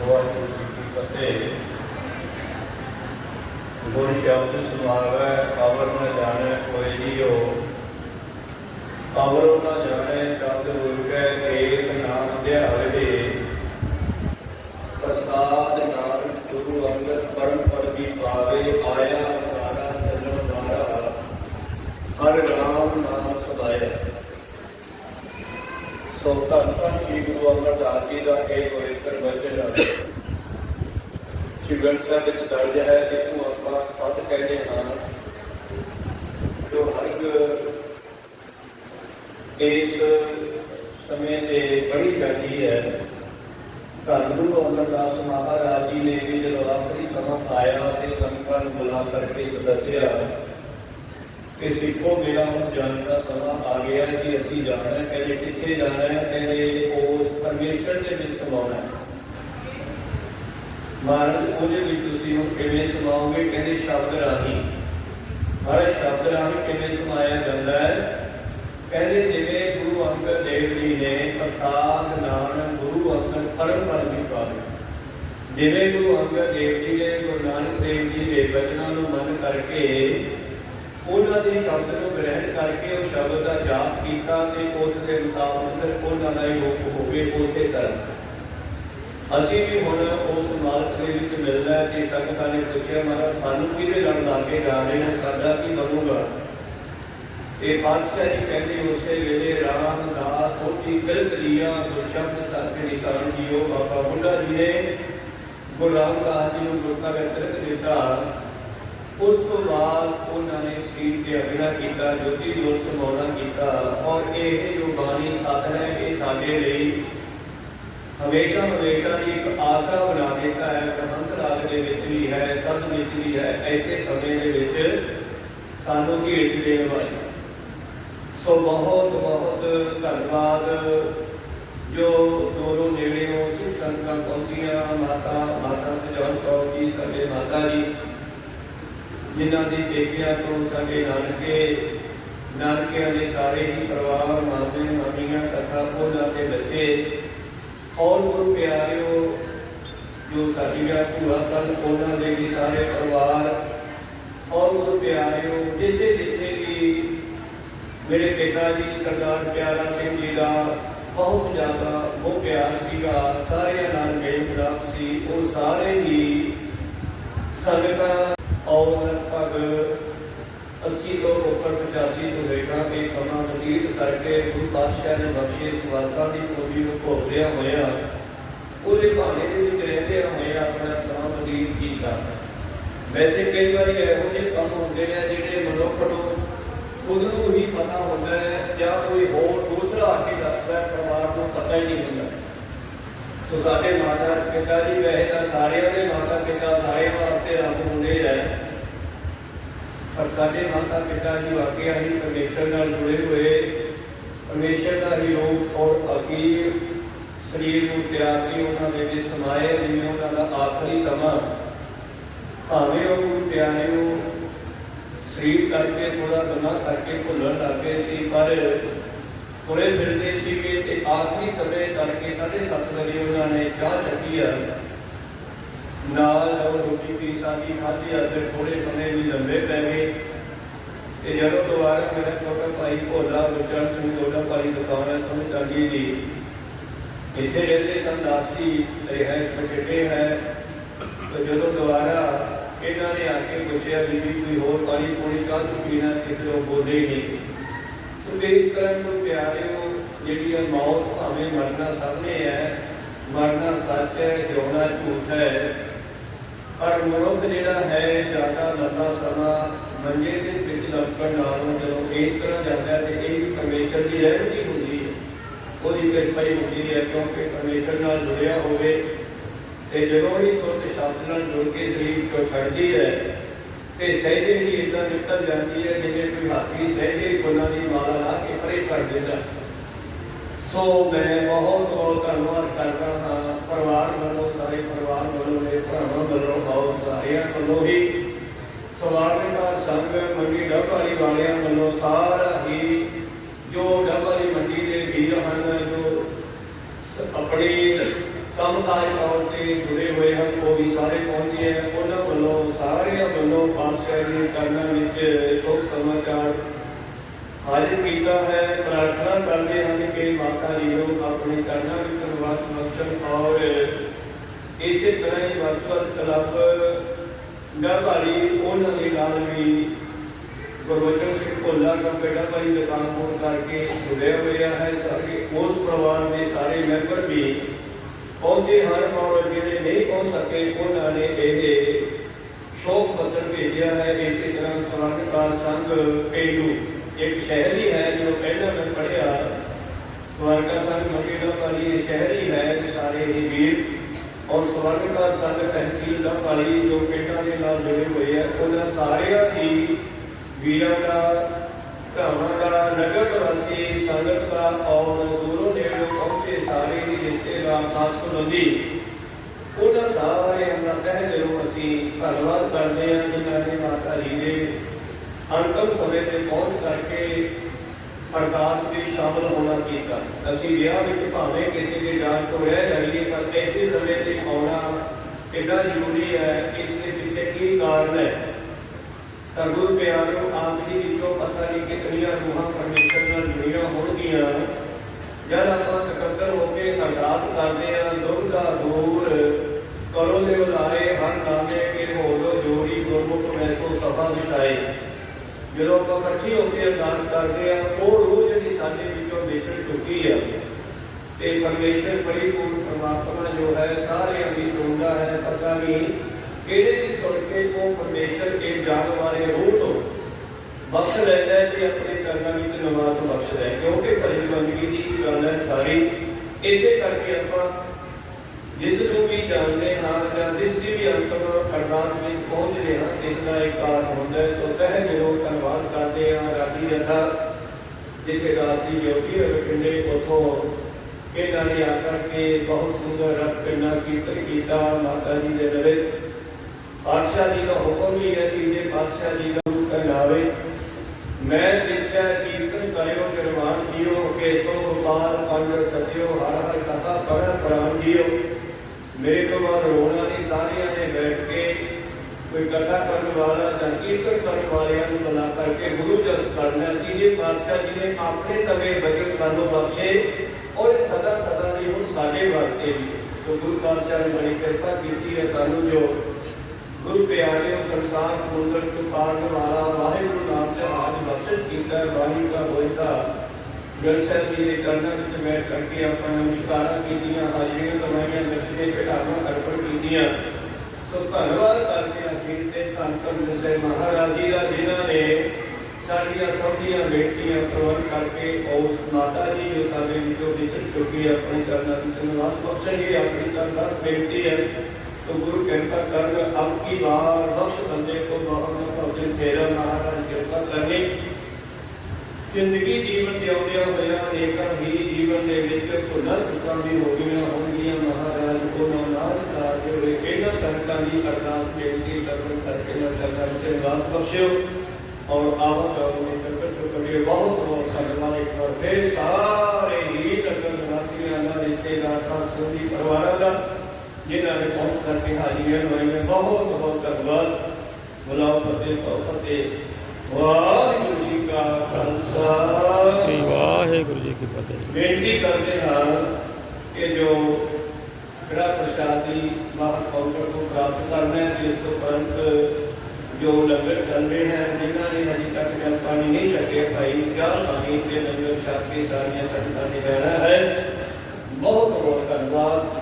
ਵਾਹਿਗੁਰੂ ਜੀ ਕੀ ਫਤਿਹ ਗੁਰ ਸ਼ਬਦ ਸਮਾਵੈ ਅਵਰ ਨ ਜਾਣੈ ਕੋਈ ਜੀਓ ਅਵਰ ਨ ਜਾਣੈ ਸ਼ਬਦ ਗੁਰਕੈ ਏਕ ਨਾਮ ਧਿਆਵੇ ਪ੍ਰਸਾਦ ਨਾਮ ਗੁਰੂ ਅੰਗਦ ਪਰਮ ਪਦ ਦੀ ਪਾਵੇ ਆਇਆ ਅਵਤਾਰਾ ਚੱਲਣ ਵਾਰਾ ਹਰ ਰਾਮ ਨਾਮ ਸਦਾਇਆ ਸੋ ਧੰਨ ਧੰਨ ਸ੍ਰੀ ਗੁਰੂ ਅਮਰਦਾਸ ਜੀ ਦਾ ਇਹ ਪਵਿੱਤਰ ਵਚਨ ਸ਼੍ਰੀ ਗ੍ਰੰਥ ਸਾਹਿਬ ਵਿੱਚ ਦਰਜ ਹੈ ਇਸ ਨੂੰ ਆਪਾਂ ਸੱਤ ਕਹਿੰਦੇ ਹਾਂ ਜੋ ਹਰ ਇੱਕ ਇਸ ਸਮੇਂ ਤੇ ਬੜੀ ਜਾਂਦੀ ਹੈ। ਧੰਨ ਗੁਰੂ ਅਮਰਦਾਸ ਮਹਾਰਾਜ ਜੀ ਨੇ ਵੀ ਜਦੋਂ ਆਖਰੀ ਸਮਾਂ ਆਇਆ ਤੇ ਸੰਗਤਾਂ ਨੂੰ ਬੁਲਾ ਕਰਕੇ ਇਸ ਕਿ ਸਿੱਖੋ ਮੇਰਾ ਹੁਣ ਜਾਣ ਦਾ ਸਮਾਂ ਆ ਗਿਆ ਕਿ ਅਸੀਂ ਜਾਣਾ ਹੈ, ਕਹਿੰਦੇ ਕਿੱਥੇ ਜਾਣਾ ਹੈ, ਕਹਿੰਦੇ ਉਸ ਪਰਮੇਸ਼ਰ ਦੇ ਵਿੱਚ ਸਮਾਉਣਾ ਹੈ। ਮਹਾਰਾਜ ਉਹਦੇ ਵਿੱਚ ਤੁਸੀਂ ਹੁਣ ਕਿਵੇਂ ਸਮਾਓਗੇ, ਕਹਿੰਦੇ ਸ਼ਬਦ ਰਾਹੀਂ। ਹਰ ਸ਼ਬਦ ਰਾਹੀਂ ਕਿਵੇਂ ਸਮਾਇਆ ਜਾਂਦਾ ਹੈ? ਕਹਿੰਦੇ ਜਿਵੇਂ ਗੁਰੂ ਅੰਗਦ ਦੇਵ ਜੀ ਨੇ ਪ੍ਰਸਾਦ ਨਾਮ ਗੁਰੂ ਅੰਗਦ ਪਰਮ ਪਦ ਪਾਵੇ ਜਿਵੇਂ ਗੁਰੂ ਅੰਗਦ ਦੇਵ ਜੀ ਨੇ ਗੁਰੂ ਨਾਨਕ ਦੇਵ ਜੀ ਦੇ ਬਚਨਾਂ ਨੂੰ ਮੰਨ ਕਰਕੇ ਉਹਨਾਂ ਦੇ ਸ਼ਬਦ ਨੂੰ ਗ੍ਰਹਿਣ ਕਰਕੇ ਉਹ ਸ਼ਬਦ ਦਾ ਜਾਪ ਕੀਤਾ ਤੇ ਉਸ ਦੇ ਮੁਤਾਬਕ ਉਹਨਾਂ ਦਾ ਹੀ ਹੋਵੇ ਉਸੇ ਤਰ੍ਹਾਂ। ਅਸੀਂ ਵੀ ਹੁਣ ਉਸ ਮਾਲਕ ਦੇ ਵਿੱਚ ਮਿਲਦਾ ਹੈ ਸੰਗਤਾਂ ਨੇ ਪੁੱਛਿਆ, ਮਹਾਰਾਜ, ਸਾਨੂੰ ਕਿਹਦੇ ਨਾਲ ਲਾ ਜਾ ਰਹੇ ਹੋ ਸਾਡਾ ਕੀ ਬਣੂਗਾ? ਇਹ ਬਾਦਸ਼ਾਹ ਜੀ ਕਹਿੰਦੇ, ਉਸੇ ਵੇਲੇ ਰਾਮਦਾਸ ਸੋਤੀ ਦਿਲ ਕਰੀਆ ਗੁਰਸ਼ਬਦ ਸਤਿ ਨਿਸ਼ਾਨ ਜੀਓ, ਬਾਬਾ ਬੁੱਢਾ ਜੀ ਨੇ ਗੁਰੂ ਰਾਮਦਾਸ ਜੀ ਨੂੰ ਗੁਰਤਾ ਵਿੱਚ ਤਿਲਕ ਦਿੱਤਾ। ਉਸ ਤੋਂ ਬਾਅਦ ਉਹਨਾਂ ਨੇ ਸ਼ਰੀਰ ਤੇ ਅਗਲਾ ਕੀਤਾ, ਜੋਤੀ ਜੋਤ ਸਮਾਉਣਾ ਕੀਤਾ ਔਰ ਇਹ ਜੋ ਬਾਣੀ ਸਤ ਹੈ, ਇਹ ਸਾਡੇ ਲਈ ਹਮੇਸ਼ਾ ਹਮੇਸ਼ਾ ਦੀ ਇੱਕ ਆਸਰਾ ਬਣਾ ਦਿੱਤਾ ਹੈ ਹੰਸ ਰਾਗ ਦੇ ਵਿੱਚ ਵੀ ਹੈ ਸਭ ਵਿੱਚ ਵੀ ਹੈ, ਐਸੇ ਸਮੇਂ ਦੇ ਵਿੱਚ ਸਾਨੂੰ ਘੇਟ ਦੇਣ ਵਾਲੀ ਸੋ ਬਹੁਤ ਬਹੁਤ ਧੰਨਵਾਦ। ਜੋ ਦੂਰੋਂ ਨੇੜਿਓਂ ਸਿੱਖ ਸੰਗਤਾਂ ਪਹੁੰਚੀਆਂ, ਮਾਤਾ ਮਾਤਾ ਸਜਾਨ ਕੌਰ ਜੀ, ਸਾਡੇ ਮਾਤਾ ਜੀ ਜਿਨ੍ਹਾਂ ਦੀ ਪੇਕਿਆਂ ਤੋਂ ਸਾਡੇ ਨਾਨਕੇ, ਨਾਨਕਿਆਂ ਦੇ ਸਾਰੇ ਹੀ ਪਰਿਵਾਰ ਮਾਤੇ ਮਾਮੀਆਂ, ਤਥਾ, ਉਹਨਾਂ ਦੇ ਬੱਚੇ ਔਰ ਗੁਰੂ ਪਿਆਰਿਓ ਜੋ ਸਾਡੀਆਂ ਭੂਆ ਸਨ, ਉਹਨਾਂ ਦੇ ਵੀ ਸਾਰੇ ਪਰਿਵਾਰ ਔਰ ਗੁਰੂ ਪਿਆਰਿਓ, ਜਿੱਥੇ ਜਿੱਥੇ ਵੀ ਮੇਰੇ ਪਿਤਾ ਜੀ, ਸਰਦਾਰ ਪਿਆਰਾ ਸਿੰਘ ਜੀ ਦਾ ਬਹੁਤ ਜ਼ਿਆਦਾ ਉਹ ਪਿਆਰ ਸੀਗਾ, ਸਾਰਿਆਂ ਨਾਲ ਮੇਲ ਮਿਲਾਪ ਸੀ, ਉਹ ਸਾਰੇ ਹੀ ਸੰਗਤਾਂ ਔਰ ਲਗਭਗ 80 ਤੋਂ ਉੱਪਰ 85 ਤੋਂ ਹੇਠਾਂ 'ਤੇ ਸਮਾਂ ਬਤੀਤ ਕਰਕੇ ਗੁਰੂ ਪਾਤਸ਼ਾਹ ਨੇ ਬਖਸ਼ੇ ਸਵਾਸਾਂ ਦੀ ਪੂਰੀ ਨੂੰ ਭੋਗਦਿਆਂ ਹੋਇਆ, ਉਹਦੇ ਭਾਣੇ ਦੇ ਵਿੱਚ ਰਹਿੰਦੇ ਹੋਏ ਆਪਣਾ ਸਮਾਂ ਬਤੀਤ ਕੀਤਾ। ਵੈਸੇ ਕਈ ਵਾਰੀ ਇਹੋ ਜਿਹੇ ਕੰਮ ਹੁੰਦੇ ਨੇ ਜਿਹੜੇ ਮਨੁੱਖ ਨੂੰ ਖੁਦ ਨੂੰ ਹੀ ਪਤਾ ਹੁੰਦਾ ਹੈ ਜਾਂ ਕੋਈ ਹੋਰ ਦੂਸਰਾ ਆ ਕੇ ਦੱਸਦਾ ਪਰਿਵਾਰ ਨੂੰ ਪਤਾ ਹੀ ਨਹੀਂ ਹੁੰਦਾ। ਸੋ ਸਾਡੇ ਮਾਤਾ ਪਿਤਾ ਜੀ, ਵੈਸੇ ਤਾਂ ਸਾਰਿਆਂ ਦੇ ਮਾਤਾ ਪਿਤਾ ਸਾਰੇ ਵਾਸਤੇ ਰੱਬ ਹੁੰਦੇ ਹੈ ਪਰ ਸਾਡੇ ਮਾਤਾ ਪਿਤਾ ਜੀ ਵਾਕਿਆ ਹੀ ਪਰਮੇਸ਼ਰ ਨਾਲ ਜੁੜੇ ਹੋਏ। ਪਰਮੇਸ਼ਰ ਦਾ ਹੀ ਰੂਪ ਔਰ ਅਕੀਰ ਸਰੀਰ ਨੂੰ ਤਿਆਗ ਕੇ ਉਹਨਾਂ ਦੇ ਵਿੱਚ ਸਮਾਏ ਜਿਵੇਂ ਉਹਨਾਂ ਦਾ ਆਖਰੀ ਸਮਾਂ। ਭਾਵੇਂ ਉਹ ਪਿਆਰੇ ਨੂੰ ਸਰੀਰ ਕਰਕੇ ਥੋੜਾ ਗੱਲਾਂ ਕਰਕੇ, ਭੁੱਲਣ ਲੱਗੇ ਸੀ, ਪਰ ਤੁਰੇ ਫਿਰਦੇ ਸੀਗੇ ਤੇ ਆਖਰੀ ਸਮੇਂ ਤੜਕੇ ਸਾਢੇ ਸੱਤ ਵਜੇ ਉਹਨਾਂ ਨੇ ਚਾਹ ਛੱਡੀ ਆ। ਨਾਲ ਉਹ ਰੋਟੀ ਪੀ ਸਾਡੀ ਖਾਧੀ ਆ ਤੇ ਥੋੜੇ ਸਮੇਂ ਵੀ ਲੰਬੇ ਪੈ ਗਏ। ਤੇ ਜਦੋਂ ਦੁਬਾਰਾ ਮੇਰਾ ਛੋਟਾ ਭਾਈ ਭੋਲਾ ਗੁਰਜਨ ਸਿੰਘ ਛੋਟਾ ਭਾਈ ਦੁਕਾਨ ਹੈ ਸਮਝ ਚੰਗੀ ਜੀ ਇੱਥੇ ਰਹਿੰਦੇ ਸਨ ਦਾਸੀ ਰਿਹਾਇਸ਼ ਬਚੇ ਹੈ। ਤੇ ਜਦੋਂ ਦੁਬਾਰਾ ਇਹਨਾਂ ਨੇ ਆ ਕੇ ਪੁੱਛਿਆ, ਬੀਬੀ ਕੋਈ ਹੋਰ ਪਾਣੀ ਪੂਣੀ ਕਾਹ ਤੋਂ ਪੀਣਾ ਕਿਸੇ ਉਹ ਬੋਲੇ ਨਹੀਂ। ਸੋ ਤੇ ਇਸ ਤਰ੍ਹਾਂ ਨੂੰ ਪਿਆਰਿਓ ਜਿਹੜੀ ਇਹ ਮੌਤ ਭਾਵੇਂ ਮਰਨਾ ਸਾਹਮਣੇ ਹੈ, ਮਰਨਾ ਸੱਚ ਹੈ, ਜਿਉਣਾ ਝੂਠ ਹੈ, ਪਰ ਮਨੁੱਖ ਜਿਹੜਾ ਹੈ, ਜ਼ਿਆਦਾ ਲੰਬਾ ਸਮਾਂ ਮੰਜੇ ਦੇ ਵਿੱਚ ਲਪਕਣ ਨਾਲੋਂ ਜਦੋਂ ਇਸ ਤਰ੍ਹਾਂ ਜਾਂਦਾ ਹੈ ਤੇ ਇਹ ਵੀ ਪਰਮੇਸ਼ਰ ਦੀ ਰਹਿਮਤੀ ਹੁੰਦੀ ਹੈ। ਉਹਦੀ ਕਿਰਪਾ ਹੀ ਹੁੰਦੀ ਹੈ ਕਿਉਂਕਿ ਪਰਮੇਸ਼ਰ ਨਾਲ ਜੁੜਿਆ ਹੋਵੇ ਤੇ ਜਦੋਂ ਹੀ ਸੁਰਤ ਸ਼ਬਦ ਨਾਲ ਜੁੜ ਕੇ ਸਰੀਰ ਚੋਂ ਛੱਡਦੀ ਹੈ ਤੇ ਸਹਿਜੇ ਹੀ ਇਦਾਂ ਨਿਕਲ ਜਾਂਦੀ ਹੈ ਜਿਵੇਂ ਕੋਈ ਹਾਥੀ ਸਹਿਜੇ ਫੁੱਲਾਂ ਦੀ ਮਾਲਾ ਲਾ ਕੇ ਪਰੇ ਕਰ ਦਿੰਦਾ ਸੋ ਮੈਂ ਬਹੁਤ ਬਹੁਤ ਧੰਨਵਾਦ ਕਰਦਾ ਹਾਂ। ਪਰਿਵਾਰ ਵੱਲੋਂ, ਸਾਰੇ ਪਰਿਵਾਰ ਵੱਲੋਂ, ਮੇਰੇ ਭਰਾਵਾਂ ਵੱਲੋਂ, ਆਓ ਸਾਰਿਆਂ ਵੱਲੋਂ ਹੀ ਸਵਾਰਨਿਕਾ ਸੰਘ ਮੰਡੀ ਡੱਬਾਲੀ ਵਾਲਿਆਂ ਵੱਲੋਂ ਸਾਰਾ ਹੀ ਜੋ ਡੱਬਾਲੀ ਮੰਡੀ ਦੇ ਵੀਰ ਹਨ, ਜੋ ਆਪਣੀ ਕੰਮ ਕੰਮਕਾਜ ਤੌਰ ਤੇ ਜੁੜੇ ਹੋਏ ਹਨ ਉਹ ਵੀ ਸਾਰੇ ਪਹੁੰਚੇ ਹੈ ਉਹਨਾਂ ਵੱਲੋਂ ਸਾਰਿਆਂ ਵੱਲੋਂ ਪਾਤਸ਼ਾਹ ਜੀ ਦੇ ਚਰਨਾਂ ਵਿੱਚ ਸੁਖ ਸਮਾਚਾਰ ਹਾਜ਼ਰ ਕੀਤਾ ਹੈ ਪ੍ਰਾਰਥਨਾ ਕਰਦੇ ਹਨ ਕਿ ਮਾਤਾ ਜੀ ਨੂੰ ਆਪਣੇ ਚਰਨਾਂ ਵਿੱਚ ਨਿਵਾਸ ਬਖਸ਼ਣ ਔਰ ਇਸੇ ਤਰ੍ਹਾਂ ਵਰਤਵਸ ਕਲੱਬ ਗਾਵਾਲੀ ਉਹਨਾਂ ਦੇ ਨਾਲ ਵੀ ਗੁਰਬਚਨ ਸਿੰਘ ਭੋਲਾ ਦਾ ਬੇਟਾ ਭਾਈ ਦੁਕਾਨ ਹੋਣ ਕਰਕੇ ਜੁੜਿਆ ਹੋਇਆ ਹੈ। ਸਾਰੇ ਉਸ ਪਰਿਵਾਰ ਦੇ ਸਾਰੇ ਮੈਂਬਰ ਵੀ ਪਹੁੰਚੇ ਹਨ ਔਰ ਜਿਹੜੇ ਨਹੀਂ ਪਹੁੰਚ ਸਕੇ, ਉਹਨਾਂ ਨੇ ਇਹ ਸ਼ੋਕ ਪੱਤਰ ਭੇਜਿਆ ਹੈ। ਇਸੇ ਤਰ੍ਹਾਂ ਸਵਰਨਕਾਰ ਸੰਘ ਪੇਡੂ ਇੱਕ ਸ਼ਹਿਰੀ ਹੈ ਜੋ ਪਹਿਲਾਂ ਮੈਂ ਪੜ੍ਹਿਆ। ਸਵਰਨਕਾਰ ਸੰਘ ਮਕੇਲਾ ਵਾਲੀ ਇਹ ਸ਼ਹਿਰੀ ਹੈ ਸਾਰੇ ਹੀ ਵੀਰ ਔਰ ਸਵਰਨਕਾਰ ਸੰਘ ਤਹਿਸੀਲ ਦਾ ਵਾਲੀ ਜੋ ਪਿੰਡਾਂ ਦੇ ਨਾਲ ਜੁੜੇ ਹੋਏ ਆ ਉਹਨਾਂ ਸਾਰਿਆਂ ਦੀ ਵੀਰਾਂ ਦਾ, ਭਰਾਵਾਂ ਦਾ, ਨਗਰ ਵਾਸੀ ਸੰਗਤ ਦਾ ਔਰ ਦੂਰੋਂ ਨੇੜੋਂ ਪਹੁੰਚੇ ਸਾਰੇ ਹੀ ਰਿਸ਼ਤੇਦਾਰ ਸਾਥ ਸੰਬੰਧੀ। ਉਹਨਾਂ ਸਾਰਿਆਂ ਦਾ ਤਹਿ ਦਿਲੋਂ ਅਸੀਂ ਧੰਨਵਾਦ ਕਰਦੇ ਹਾਂ ਜਿਨ੍ਹਾਂ ਨੇ ਮਾਤਾ ਜੀ ਦੇ ਅੰਤਮ ਸਮੇਂ ਤੇ ਪਹੁੰਚ ਕਰਕੇ ਅਰਦਾਸ ਵਿੱਚ ਸ਼ਾਮਲ ਹੋਣਾ ਕੀਤਾ। ਅਸੀਂ ਵਿਆਹ ਵਿੱਚ ਭਾਵੇਂ ਕਿਸੇ ਦੇ ਜਾਣ ਤੋਂ ਰਹਿ ਜਾਈਏ, ਪਰ ਐਸੇ ਸਮੇਂ ਤੇ ਆਉਣਾ ਕਿੰਨਾ ਜ਼ਰੂਰੀ ਹੈ, ਇਸ ਦੇ ਪਿੱਛੇ ਕੀ ਕਾਰਨ ਹੈ? ਤਾਂ ਗੁਰੂ ਆਪ ਜੀ ਵਿੱਚੋਂ ਪਤਾ ਨਹੀਂ ਕਿਤਨੀਆਂ ਰੂਹਾਂ ਪਰਮੇਸ਼ਰ ਨਾਲ ਜੁੜੀਆਂ ਹੋਣਗੀਆਂ। ਜਦ ਆਪਾਂ ਇਕੱਤਰ ਹੋ ਕੇ ਅਰਦਾਸ ਕਰਦੇ ਹਾਂ, ਦੁੱਖ ਦਾ ਦੂਰ ਕਰੋ ਦੇ ਉਲਾਰੇ ਹਰ ਨਾਮੇ ਕੇ ਹੋ ਜੋੜੀ ਗੁਰਮੁਖ ਮੈਸੋ ਸਭਾ ਵਿਛਾਏ ਜਦੋਂ ਆਪਾਂ ਇਕੱਠੀ ਹੋ ਕੇ ਅਰਦਾਸ ਕਰਦੇ ਆ ਉਹ ਰੂਹ ਜਿਹੜੀ ਸਾਡੇ ਵਿੱਚੋਂ ਵਿਛੜ ਚੁੱਕੀ ਆ। ਤੇ ਪਰਮੇਸ਼ਰ ਪਰਿਪੂਰਨ ਪਰਮਾਤਮਾ ਜੋ ਹੈ, ਸਾਰਿਆਂ ਦੀ ਸੁਣਦਾ ਹੈ, ਪਤਾ ਨਹੀਂ ਕਿਹੜੇ ਦੀ ਸੁਣ ਕੇ ਉਹ ਪਰਮੇਸ਼ਰ ਇਹ ਜਾਣ ਵਾਲੇ ਰੂਹ ਤੋਂ ਬਖਸ਼ ਲੈਂਦਾ ਹੈ ਤੇ ਆਪਣੇ ਕਰਮਾਂ ਵਿੱਚ ਨਿਵਾਸ ਬਖਸ਼ਦਾ ਹੈ। ਕਿਉਂਕਿ ਭਲੀ ਬੰਦਗੀ ਦੀ ਗੱਲ ਹੈ ਸਾਰੀ, ਇਸੇ ਕਰਕੇ ਆਪਾਂ ਜਿਸ ਨੂੰ ਵੀ ਜਾਣਦੇ ਹਾਂ ਜਾਂ ਜਿਸ ਦੀ ਵੀ ਅੰਤਮ ਅਰਦਾਸ ਵਿੱਚ ਪਹੁੰਚਦੇ ਹਾਂ, ਇਸ ਦਾ ਇੱਕ ਕਾਰਨ ਹੁੰਦਾ ਹੈ। ਤੋਂ ਤਹਿ ਦਿਲੋਂ ਧੰਨਵਾਦ ਕਰਦੇ ਹਾਂ ਰਾਜੀ ਰਥਾ ਜਿੱਥੇ ਦਾਸ ਦੀ ਜੋਤੀ ਰਖਿੰਦੇ ਉਥੋਂ। ਇਹਨਾਂ ਨੇ ਆ ਕਰਕੇ ਬਹੁਤ ਸੁੰਦਰ ਰਸ ਪਿੰਨਾ ਕੀਰਤਨ ਕੀਤਾ, ਮਾਤਾ ਜੀ ਦੇ ਲਵੇ ਪਾਤਸ਼ਾਹ ਜੀ ਦਾ ਹੁਕਮ ਵੀ ਹੈ ਕਿ ਜੇ ਪਾਤਸ਼ਾਹ ਜੀ ਦਾ ਰੂਪ ਕਹਨਾਵੇ ਮੈਂ ਦੇਖਿਆ ਕੀਰਤਨ ਕਰਿਓ ਨਿਰਮਾਣ ਜੀਓ ਕੇਸੋ ਗੋਪਾਲ ਪੰਜ ਸਤਿਓ, ਹਰ ਹਰ ਕਥਾ ਪੜਨ ਪ੍ਰਾਨ ਜੀਓ। ਮੇਰੇ ਤੋਂ ਬਾਅਦ ਰੋਣਾ ਨਹੀਂ, ਸਾਰਿਆਂ ਨੇ ਬੈਠ ਕੇ ਕੋਈ ਕਥਾ ਕਰਨ ਵਾਲਾ ਜਾਂ ਕੀਰਤਨ ਕਰਨ ਵਾਲਿਆਂ ਨੂੰ ਬੁਲਾ ਕਰਕੇ ਗੁਰੂ ਜਸ ਕਰਨਾ ਕਿ ਜੇ ਪਾਤਸ਼ਾਹ ਜੀ ਨੇ ਆਪਣੇ ਸਮੇਂ ਬਚਨ ਸਾਨੂੰ ਬਖਸ਼ੇ ਔਰ ਇਹ ਸਦਾ ਸਦਾ ਲਈ ਹੁਣ ਸਾਡੇ ਵਾਸਤੇ ਵੀ। ਤੋ ਗੁਰੂ ਪਾਤਸ਼ਾਹ ਨੇ ਬੜੀ ਕਿਰਪਾ ਕੀਤੀ ਹੈ ਸਾਨੂੰ ਜੋ ਗੁਰੂ ਪਿਆਰੇ ਸੰਸਾਰ ਸਮੁੰਦਰ ਤੋਂ ਪਾਰ ਵਾਲਾ ਗਲਸਰ ਜੀ ਦੇ ਚਰਨਾਂ ਵਿੱਚ ਬੈਠ ਕਰਕੇ ਆਪਾਂ ਨਮਸਕਾਰਾਂ ਕੀਤੀਆਂ ਹਾਜ਼ਰੀਆਂ ਲਵਾਈਆਂ ਦਰਸ਼ਨੇ ਚੜਾਵਾਂ ਅਰਪਣ ਕੀਤੀਆਂ ਸੋ ਧੰਨਵਾਦ ਕਰਦੇ ਹਾਂ ਜੀ ਤੇ ਧੰਨ ਧੰਨ ਦਸੇ ਮਹਾਰਾਜ ਜੀ ਦਾ ਜਿਨ੍ਹਾਂ ਨੇ ਸਾਡੀਆਂ ਸਭ ਦੀਆਂ ਬੇਟੀਆਂ ਪ੍ਰਵੰਨ ਕਰਕੇ ਉਸ ਮਾਤਾ ਜੀ ਜੋ ਸਾਡੇ ਵਿੱਚੋਂ ਵਿਛੜ ਚੁੱਕੀ ਹੈ ਆਪਣੇ ਚਰਨਾਂ ਵਿੱਚ ਨਿਵਾਸ ਬਖਸ਼ਣਗੇ ਆਪਣੀ ਅਰਦਾਸ ਬੇਨਤੀ ਹੈ तो गुरु कृपा कर अब की बार बख्श बंदे को बहुत भजन तेरा महाराज कृपा करनी ਜ਼ਿੰਦਗੀ ਜੀਵਨ ਜਿਉਂਦਿਆਂ ਹੋਇਆ ਅਨੇਕਾਂ ਹੀ ਜੀਵਨ ਦੇ ਵਿੱਚ ਭੁੱਲਾਂ ਚੁੱਕਾਂ ਵੀ ਹੋ ਗਈਆਂ ਹੋਣਗੀਆਂ। ਮਹਾਰਾਜ ਉਹਨਾਂ ਨਾਲ ਸਾਥ ਹੋਏ ਇਹਨਾਂ ਸੰਤਾਂ ਦੀ ਅਰਦਾਸ ਬੇਨਤੀ ਕਰਨ ਕਰਕੇ ਨਾ ਕਰਨਾ ਤੇ ਵਾਸ ਬਖਸ਼ਿਓ। ਔਰ ਆਵਾ ਜਾਓ ਨੇ ਚੱਕਰ ਚੁੱਕਦੇ ਬਹੁਤ ਬਹੁਤ ਧੰਨਵਾਦ ਇੱਕ ਵਾਰ ਫਿਰ। ਸਾਰੇ ਹੀ ਨਗਰ ਨਿਵਾਸੀਆਂ ਦਾ, ਰਿਸ਼ਤੇਦਾਰ ਸਾਥ ਸੰਗੀ ਪਰਿਵਾਰਾਂ ਦਾ, ਜਿਨ੍ਹਾਂ ਨੇ ਪਹੁੰਚ ਕਰਕੇ ਹਾਜ਼ਰੀਆਂ ਮੈਂ ਬਹੁਤ ਬਹੁਤ ਧੰਨਵਾਦ। ਬੁਲਾਓ ਫਤਿਹ ਫਤਿਹ। ਵਾਹਿਗੁਰੂ। ਕਾ ਖਾਲਸਾ। ਸ੍ਰੀ ਵਾਹਿਗੁਰੂ ਜੀ ਕੀ ਫਤਿਹ। ਬੇਨਤੀ ਕਰਦੇ ਹਾਂ ਕਿ ਜੋ ਜਿਹੜਾ ਪ੍ਰਸ਼ਾਦੀ ਮਹਾਂਪੁਰਖ ਨੂੰ ਪ੍ਰਾਪਤ ਕਰਨਾ ਹੈ ਜਿਸ ਤੋਂ ਪੰਤ ਜੋ ਲੰਗਰ ਚੱਲ ਰਹੇ ਹਨ ਜਿਨ੍ਹਾਂ ਨੇ ਹਜੇ ਤੱਕ ਜਲ ਪਾਣੀ ਨਹੀਂ ਛਕਿਆ ਭਾਈ ਚਾਹ ਪਾਣੀ ਤੇ ਲੰਗਰ ਛਕ ਕੇ ਸਾਰੀਆਂ ਸੰਗਤਾਂ ਨੇ ਰਹਿਣਾ ਹੈ। ਬਹੁਤ ਬਹੁਤ ਧੰਨਵਾਦ।